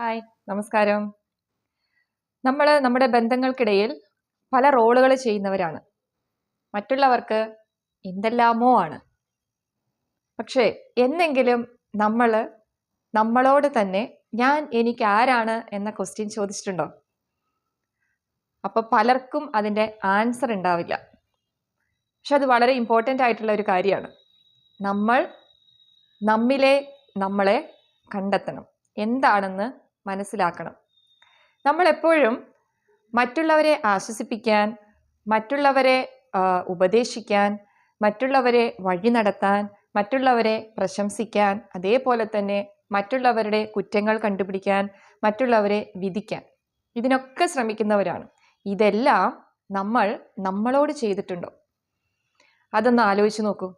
Hi നമസ്കാരം. നമ്മൾ നമ്മുടെ ബന്ധങ്ങൾക്കിടയിൽ പല റോളുകൾ ചെയ്യുന്നവരാണ്. മറ്റുള്ളവർക്ക് എന്തെല്ലാമോ ആണ്. പക്ഷേ എന്നെങ്കിലും നമ്മൾ നമ്മളോട് തന്നെ ഞാൻ എനിക്ക് ആരാണ് എന്ന ക്വസ്റ്റ്യൻ ചോദിച്ചിട്ടുണ്ടോ? അപ്പോൾ പലർക്കും അതിന്റെ ആൻസർ ഉണ്ടാവില്ല. പക്ഷെ അത് വളരെ ഇമ്പോർട്ടന്റ് ആയിട്ടുള്ള ഒരു കാര്യമാണ്. നമ്മൾ നമ്മിലെ നമ്മളെ കണ്ടെത്തണം. എന്താണെന്ന് മനസ്സിലാക്കണം. നമ്മളെപ്പോഴും മറ്റുള്ളവരെ ആശ്വസിപ്പിക്കാൻ മറ്റുള്ളവരെ ഉപദേശിക്കാൻ മറ്റുള്ളവരെ വഴി നടത്താൻ മറ്റുള്ളവരെ പ്രശംസിക്കാൻ അതേപോലെ തന്നെ മറ്റുള്ളവരുടെ കുറ്റങ്ങൾ കണ്ടുപിടിക്കാൻ മറ്റുള്ളവരെ വിധിക്കാൻ. ഇതിനൊക്കെ ശ്രമിക്കുന്നവരാണ്. ഇതെല്ലാം നമ്മൾ നമ്മളോട് ചെയ്തിട്ടുണ്ടോ? അതൊന്ന് ആലോചിച്ച് നോക്കൂ.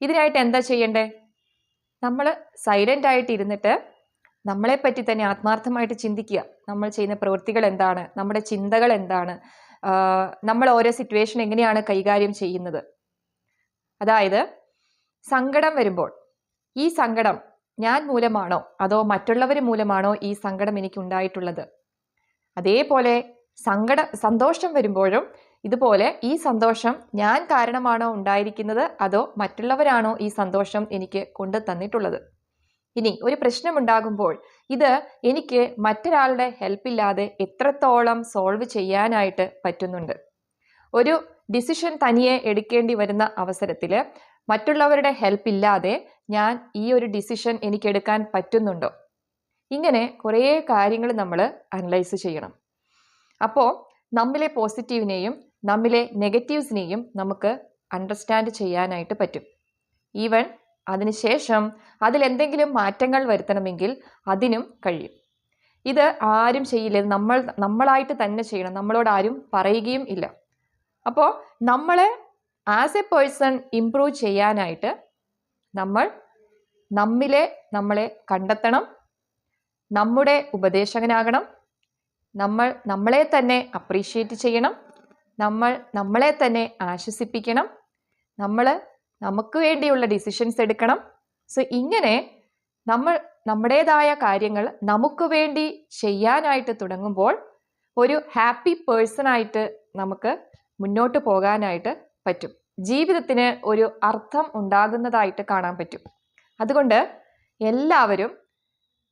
ഇതിനായിട്ട് എന്താ ചെയ്യണ്ടേ? നമ്മൾ സൈലന്റ് ആയിട്ട് ഇരുന്നിട്ട് നമ്മളെപ്പറ്റി തന്നെ ആത്മാർത്ഥമായിട്ട് ചിന്തിക്കുക. നമ്മൾ ചെയ്യുന്ന പ്രവൃത്തികൾ എന്താണ് നമ്മുടെ ചിന്തകൾ എന്താണ് നമ്മൾ ഓരോ സിറ്റുവേഷൻ എങ്ങനെയാണ് കൈകാര്യം ചെയ്യുന്നത്? അതായത് സങ്കടം വരുമ്പോൾ ഈ സങ്കടം ഞാൻ മൂലമാണോ അതോ മറ്റുള്ളവർ മൂലമാണോ ഈ സങ്കടം എനിക്ക് ഉണ്ടായിട്ടുള്ളത്? അതേപോലെ സങ്കട സന്തോഷം വരുമ്പോഴും ഇതുപോലെ ഈ സന്തോഷം ഞാൻ കാരണമാണോ ഉണ്ടായിരിക്കുന്നത് അതോ മറ്റുള്ളവരാണോ ഈ സന്തോഷം എനിക്ക് കൊണ്ടു തന്നിട്ടുള്ളത്? ഇനി ഒരു പ്രശ്നമുണ്ടാകുമ്പോൾ ഇത് എനിക്ക് മറ്റൊരാളുടെ ഹെൽപ്പില്ലാതെ എത്രത്തോളം സോൾവ് ചെയ്യാനായിട്ട് പറ്റുന്നുണ്ട്. ഒരു ഡിസിഷൻ തനിയെ എടുക്കേണ്ടി വരുന്ന അവസരത്തിൽ മറ്റുള്ളവരുടെ ഹെൽപ്പ് ഇല്ലാതെ ഞാൻ ഈ ഒരു ഡിസിഷൻ എനിക്ക് എടുക്കാൻ പറ്റുന്നുണ്ടോ? ഇങ്ങനെ കുറേ കാര്യങ്ങൾ നമ്മൾ അനലൈസ് ചെയ്യണം. അപ്പോൾ നമ്മിലെ പോസിറ്റീവിനെയും നമ്മിലെ നെഗറ്റീവ്സിനെയും നമുക്ക് അണ്ടർസ്റ്റാൻഡ് ചെയ്യാനായിട്ട് പറ്റും. ഈവൻ അതിനുശേഷം അതിൽ എന്തെങ്കിലും മാറ്റങ്ങൾ വരുത്തണമെങ്കിൽ അതിനും കഴിയും. ഇത് ആരും ചെയ്യില്ല. നമ്മൾ നമ്മളായിട്ട് തന്നെ ചെയ്യണം. നമ്മളോട് ആരും പറയുകയും ഇല്ല. അപ്പോൾ നമ്മളെ ആസ് എ പേഴ്സൺ ഇംപ്രൂവ് ചെയ്യാനായിട്ട് നമ്മൾ നമ്മിലെ നമ്മളെ കണ്ടെത്തണം. നമ്മുടെ ഉപദേശകനാകണം. നമ്മൾ നമ്മളെ തന്നെ അപ്രീഷിയേറ്റ് ചെയ്യണം. നമ്മൾ നമ്മളെ തന്നെ ആശ്വസിപ്പിക്കണം. നമ്മൾ നമുക്ക് വേണ്ടിയുള്ള ഡിസിഷൻസ് എടുക്കണം. സോ ഇങ്ങനെ നമ്മൾ നമ്മുടേതായ കാര്യങ്ങൾ നമുക്ക് വേണ്ടി ചെയ്യാനായിട്ട് തുടങ്ങുമ്പോൾ ഒരു ഹാപ്പി പേഴ്സണായിട്ട് നമുക്ക് മുന്നോട്ട് പോകാനായിട്ട് പറ്റും. ജീവിതത്തിന് ഒരു അർത്ഥം ഉണ്ടാകുന്നതായിട്ട് കാണാൻ പറ്റും. അതുകൊണ്ട് എല്ലാവരും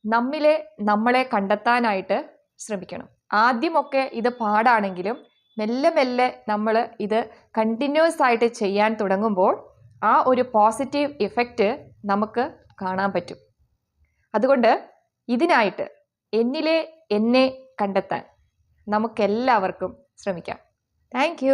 നമ്മിലെ നമ്മളെ കണ്ടെത്താനായിട്ട് ശ്രമിക്കണം. ആദ്യമൊക്കെ ഇത് പാടാണെങ്കിലും മെല്ലെ മെല്ലെ നമ്മൾ ഇത് കണ്ടിന്യൂസ് ആയിട്ട് ചെയ്യാൻ തുടങ്ങുമ്പോൾ ആ ഒരു പോസിറ്റീവ് ഇഫക്റ്റ് നമുക്ക് കാണാൻ പറ്റും. അതുകൊണ്ട് ഇതിനായിട്ട് എന്നിലെ എന്നെ കണ്ടെത്താൻ നമുക്കെല്ലാവർക്കും ശ്രമിക്കാം. താങ്ക്